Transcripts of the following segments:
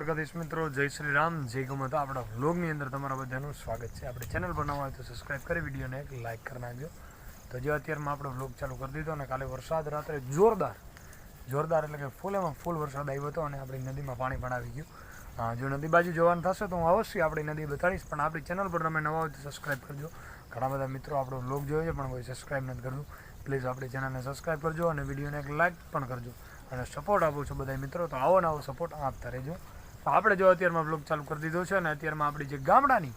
દ્વારકાધીશ મિત્રો. જય શ્રી રામ. જય ગમત આપણા વ્લોગની અંદર તમારા બધાનું સ્વાગત છે. આપણે ચેનલ નવા હોય તો સબસ્ક્રાઈબ કરી, વિડીયોને એક લાઇક કરી નાખજો. તો જે અત્યારમાં આપણો વ્લોગ ચાલુ કરી દીધો અને કાલે વરસાદ રાત્રે જોરદાર જોરદાર એટલે કે ફૂલ એમાં ફૂલ વરસાદ આવ્યો હતો અને આપણી નદીમાં પાણી પણ આવી ગયું જો નદી બાજુ જવાનું થશે તો હું અવશ્ય આપણી નદી બતાડીશ, પણ આપણી ચેનલ પર તમે નવા હોય તો સબસ્ક્રાઈબ કરજો. ઘણા બધા મિત્રો આપણો વ્લોગ જોયો છે, પણ કોઈ સબસ્ક્રાઈબ નથી કરતું. પ્લીઝ આપણી ચેનલને સબસ્ક્રાઈબ કરજો અને વિડીયોને એક લાઇક પણ કરજો. અને સપોર્ટ આપો છો બધા મિત્રો, તો આવો ને આવો સપોર્ટ આપતા રહેજો. આપણે જો અત્યારમાં બ્લોગ ચાલુ કરી દીધો છે અને અત્યારમાં આપણી જે ગામડાની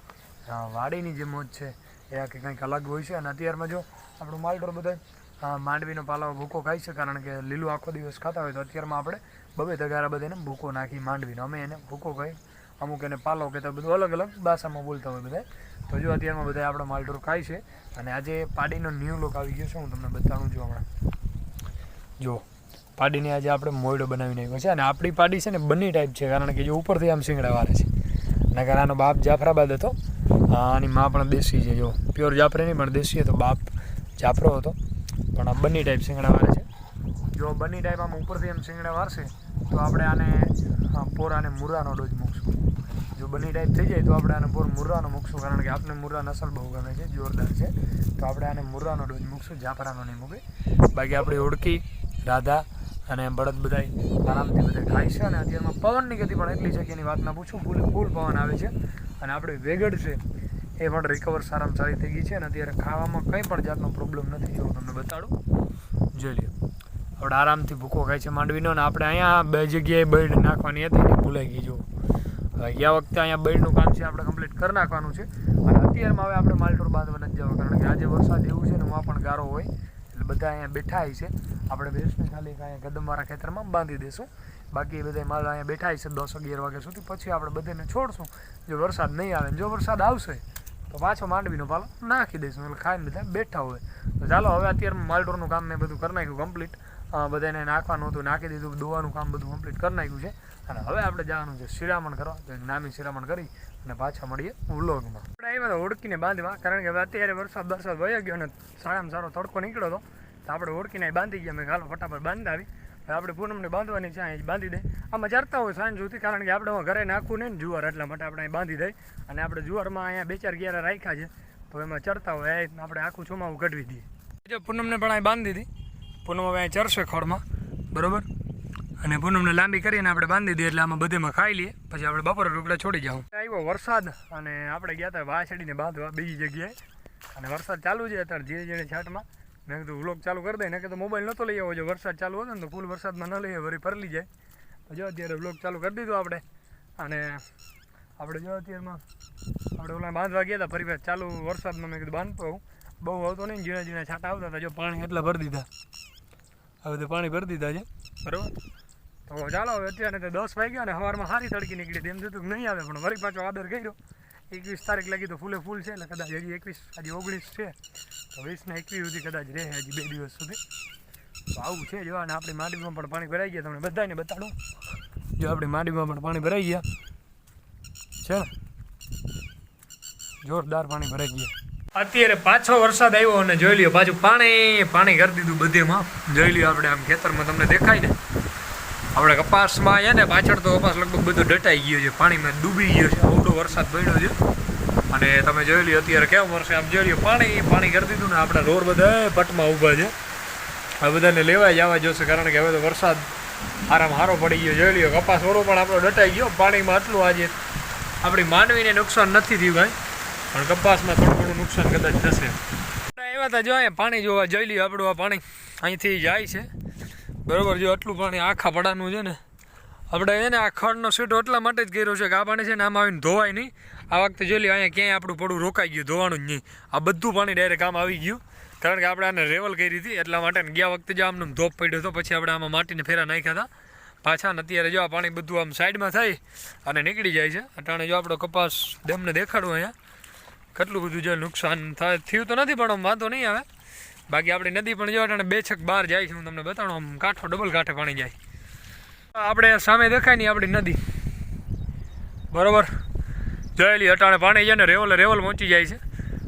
વાડીની જે મોજ છે, એ આખી કંઈક અલગ હોય છે. અને અત્યારમાં જો આપણું માલઢોર બધા માંડવીનો પાલાવો ભૂકો ખાય છે, કારણ કે લીલું આખો દિવસ ખાતા હોય તો અત્યારમાં આપણે બબે તગારા બધાને ભૂકો નાખી માંડવીનો. અમે એને ભૂકો ખાઈ, અમુક એને પાલો કહેતા બધું અલગ અલગ ભાષામાં બોલતા હોય બધા તો જો અત્યારમાં બધા આપણા માલઢોર ખાય છે. અને આજે પાડીનો ન્યૂ લુક આવી ગયો છે, હું તમને બતાવું છું હમણાં. જો પાડીને આજે આપણે મોયડો બનાવી નાખ્યો છે. અને આપણી પાડી છે ને બંને ટાઈપ છે, કારણ કે જો ઉપરથી આમ શિંગડા વારે છે. નકર આનો બાપ જાફરાબાદ હતો. આની મા પણ દેશી છે. જો પ્યોર જાફરે નહીં, પણ દેશી હતો બાપ જાફરો હતો. પણ આ બંને ટાઈપ શીંગડા વારે છે. જો બંને ટાઈપ આમ ઉપરથી આમ શિંગડા વારશે તો આપણે આને પોર પોરાને મુરાનો ડોઝ મૂકશું. જો બંને ટાઈપ થઈ જાય, તો આપણે આને પોર મુરાનો મૂકશું, કારણ કે આપણે મુર્રા નસલ બહુ ગમે છે, જોરદાર છે. તો આપણે આને મુર્રાનો ડોઝ મૂકશું, જાફરાનો નહીં મૂકે. બાકી આપણી ઓળખી રાધા અને બળદ બધાય આરામથી બધા ખાય છે અને અત્યારમાં પવનની ગતિ પણ એટલી છે કે એની વાત ના પૂછું, ફૂલ ફૂલ પવન આવે છે અને આપણી વેગડ છે એ પણ રિકવર સારામાં સારી થઈ ગઈ છે અને અત્યારે ખાવામાં કંઈ પણ જાતનો પ્રોબ્લેમ નથી, જો તમને બતાડું. જોઈ લ્યો. આપણે આરામથી ભૂકો ખાય છે માંડવીનો અને આપણે અહીંયા બે જગ્યાએ બર્ડ નાખવાની હતી ને ભૂલાઈ ગઈ, જો. ગયા વખતે અહીંયા બર્ડનું કામ છે આપણે કમ્પ્લીટ કરી નાખવાનું છે. અને અત્યારમાં હવે આપણે માલટોર બાંધવા નથી જવા, કારણ કે આજે વરસાદ એવું છે ને હું પણ ગારો હોય. એટલે બધા અહીંયા બેઠા છે. આપણે બેસને ખાલી અહીંયા કદમવાળા ખેતરમાં બાંધી દઈશું બાકી એ બધા માલ અહીંયા બેઠા છે દસ અગિયાર વાગ્યા સુધી. પછી આપણે બધાને છોડશું. જો વરસાદ નહીં આવે જો વરસાદ આવશે, તો પાછો માંડવીનો પાલો નાખી દઈશું. એટલે ખાઈને બધા બેઠા હોય. તો ચાલો, હવે અત્યારે માલડોરનું કામ મેં બધું કરી નાખ્યું કમ્પ્લીટ બધાને નાખવાનું હતું, નાખી દીધું, દોવાનું કામ બધું કમ્પ્લીટ કરી નાખ્યું છે. અને હવે આપણે જવાનું છે શિરામણ કરવા. તો નામી શિરામણ કરી અને પાછા મળીએ વ્લોગમાં. આપણે આવ્યા હતા ઓળખીને બાંધવા, કારણ કે અત્યારે વરસાદ વરસાદ વહી ગયો અને સારામાં સારો તડકો નીકળ્યો હતો. તો આપણે ઓળખીને બાંધી ગયા. મેં ગાલો ફટાફટ બાંધાવી. આપણે પૂનમને બાંધવાની છે અહીં બાંધી દે. આમાં ચરતા હોય સાંજ સુધી, કારણ કે આપણે ઘરે નાખવું નહીં ને જુવાર, એટલા માટે આપણે અહીં બાંધી દઈએ અને આપણે જુવારમાં અહીંયા બે ચાર ગિયારા રાખ્યા છે. તો એમાં ચરતા હોય આપણે આખું ચોમાવું કઢવી દઈએ. પૂનમને પણ અહીં બાંધી દીધી પૂનમ હવે અહીં ચરશે ખોળમાં, બરોબર? અને પૂનમને લાંબી કરીને આપણે બાંધી દઈએ એટલે આમાં બધેમાં ખાઈ લઈએ. પછી આપણે બપોરે રૂપડા છોડી જાઉં. આવ્યો વરસાદ અને આપણે ગયા હતા વાછડીને બાંધવા બીજી જગ્યાએ. અને વરસાદ ચાલુ છે અત્યારે ધીરે ધીરે છાટમાં. મેં કીધું વ્લોગ ચાલુ કરી દઈને કે તો મોબાઈલ નહોતો લઈ આવ્યો. જો વરસાદ ચાલુ હતો ને તો ફૂલ વરસાદમાં ન લઈએ વળી ફરલી જાય. જો અત્યારે વ્લોગ ચાલુ કરી દીધો આપણે. અને આપણે જો અત્યારમાં આપણે ઓલા બાંધવા ગયા હતા ફરી ચાલુ વરસાદમાં મેં કીધું બાંધતો હું બહુ આવતો નહીં ઝીણા ઝીણા છાંટા આવતા હતા, જો પાણી એટલા ભરી દીધા. હવે તો પાણી ભરી દીધા છે. બરાબર? તો ચાલો, હવે અત્યારે તો દસ વાગ્યા અને સવારમાં સારી તડકી નીકળી એમ થતું નહીં આવે, પણ વળી પાછો આદર કર્યો. એકવીસ તારીખ લાગી તો ફૂલે ફૂલ છે એટલે કદાચ હજી એકવીસ, હજી ઓગણીસ છે. તો વીસના એકવીસ સુધી કદાચ રહે હજી બે દિવસ સુધી. તો આવું છે. જો અને આપણી માંડવીમાં પણ પાણી ભરાઈ ગયા. તમને બધાને બતાડો. જો આપણી માંડવીમાં પણ પાણી ભરાઈ ગયા. છે ને? જોરદાર પાણી ભરાઈ ગયા. અત્યારે પાછો વરસાદ આવ્યો અને જોઈ લ્યો પાછું પાણી પાણી કરી દીધું બધેમાં જોઈ લ્યો આપણે આમ ખેતરમાં તમને દેખાય ને, આપણે કપાસમાં છે ને, પાછળ તો કપાસ લગભગ બધો ડટાઈ ગયો છે, પાણીમાં ડૂબી ગયો છે આવડો વરસાદ પડ્યો છે. અને તમે જોઈ લ્યો, અત્યારે કેમ વરસે આમ જોઈ લ્યો, પાણી પાણી કરી દીધું ને, આપણા રોડ બધા પટમાં ઊભા છે. હવે બધાને લેવાય જવા જોશે કારણ કે હવે તો વરસાદ આરામ હારો પડી ગયો, જોઈ લ્યો, કપાસ ઓળો પણ આપણો ડટાઈ ગયો, પાણીમાં આટલું આજે આપણી માનવીને નુકસાન નથી થયું કાંઈ. પણ કપાસમાં થોડું ઘણું નુકસાન કદાચ થશે. એવા તો જો પાણી જોવા જોઈ લઈએ આપણું આ પાણી. અહીંથી જાય છે. બરાબર, જો આટલું પાણી આખા પડાનું છે ને. આપણે એને આ ખડનો સીટો એટલા માટે જ કર્યો છે કે આ પાણી છે ને આમ આવીને ધોવાય નહીં. આ વખતે જોઈ લ્યો અહીંયા ક્યાંય આપણું પડું રોકાઈ ગયું, ધોવાનું જ નહીં. આ બધું પાણી ડાયરેક્ટ આમ આવી ગયું. કારણ કે આપણે આને રેવલ કરી હતી, એટલા માટે ગયા વખતે જો આમનું ધોપ પડ્યો હતો પછી આપણે આમાં માટીને ફેરા નાખ્યા હતા પાછા ને અત્યારે જો આ પાણી બધું આમ સાઈડમાં થાય અને નીકળી જાય છે. અટાણે જો આપણો કપાસ ડેમને દેખાડવું અહીંયા. કેટલું બધું જો નુકસાન થાય, થયું તો નથી, પણ આમ વાંધો નહીં આવે. બાકી આપણી નદી પણ જો અટાણે બે છક બહાર જાય છે, હું તમને બતાવું, આમ કાંઠો, ડબલ કાંઠે પાણી જાય. આપણે સામે દેખાય નહીં આપણી નદી. બરોબર? જોયેલી અટાણે પાણી છે ને, રેવલે રેવલ પહોંચી જાય છે.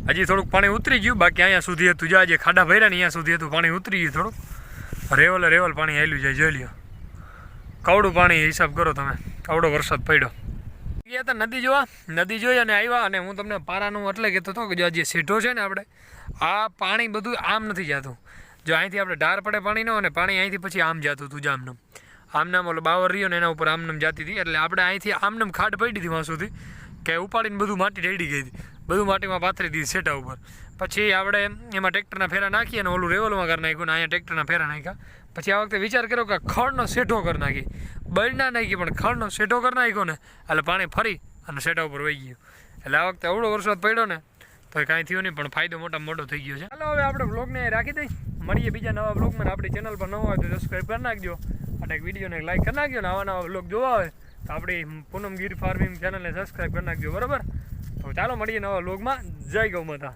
હજી થોડુંક પાણી ઉતરી ગયું, બાકી અહીંયા સુધી હતું જ્યાં જે ખાડા ભર્યા ને અહીંયા સુધી હતું, પાણી ઉતરી ગયું થોડુંક. રેવલે રેવલ પાણી આવેલું જાય, જોઈ લ્યો. કવડું પાણી હિસાબ કરો તમે. કવડો વરસાદ પડ્યો. ગયા હતા નદી જોવા, નદી જોઈ અને આવ્યા અને હું તમને પારાનું એટલે કહેતો હતો કે જો જે સેઠો છે ને આપણે, આ પાણી બધું આમ નથી જતું. જો અહીંથી આપણે ડાર પડે પાણીનો અને પાણી અહીંથી પછી આમ જતું હતું જામનમ. આમનામ ઓલો બાવર રહ્યો ને એના ઉપર આમનામ જતી હતી એટલે આપણે અહીંથી આમનામ ખાડ પડી હતી વાં સુધી કે ઉપાડીને બધું માટી રેડી ગઈ હતી. બધું માટીમાં પાથરી દીધી સેટા ઉપર. પછી આપણે એમાં ટ્રેક્ટરના ફેરા નાખી અને ઓલું રેવલમાં કરી નાખ્યું અને અહીંયા ટ્રેક્ટરના ફેરા નાખ્યા. પછી આ વખતે વિચાર કર્યો કે ખડનો સેઠો કરી નાખી. બળના નાખી, પણ ખડનો શેઠો કરી નાખ્યો ને. એટલે પાણી ફરી અને શેઠા ઉપર વહી ગયું. એટલે આ વખતે અવડો વરસાદ પડ્યો ને, તો કાંઈ થયું નહીં, પણ ફાયદો મોટા મોટો થઈ ગયો છે. ચાલો હવે આપણે બ્લોગને રાખી દઈ. મળીએ બીજા નવા બ્લોગમાં આપણી ચેનલ પર નવો હોય તો સબસ્ક્રાઈબ કરી નાખજો. અને એક વિડીયોને લાઈક કરી નાખજો ને આવા નવા બ્લોગ જોવા હોય તો આપણી પૂનમ ગીર ફાર્મિંગ ચેનલને સબસ્ક્રાઈબ કરી નાખજો, બરાબર? તો ચાલો, મળીએ નવા બ્લોગમાં જય ગૌ માતા.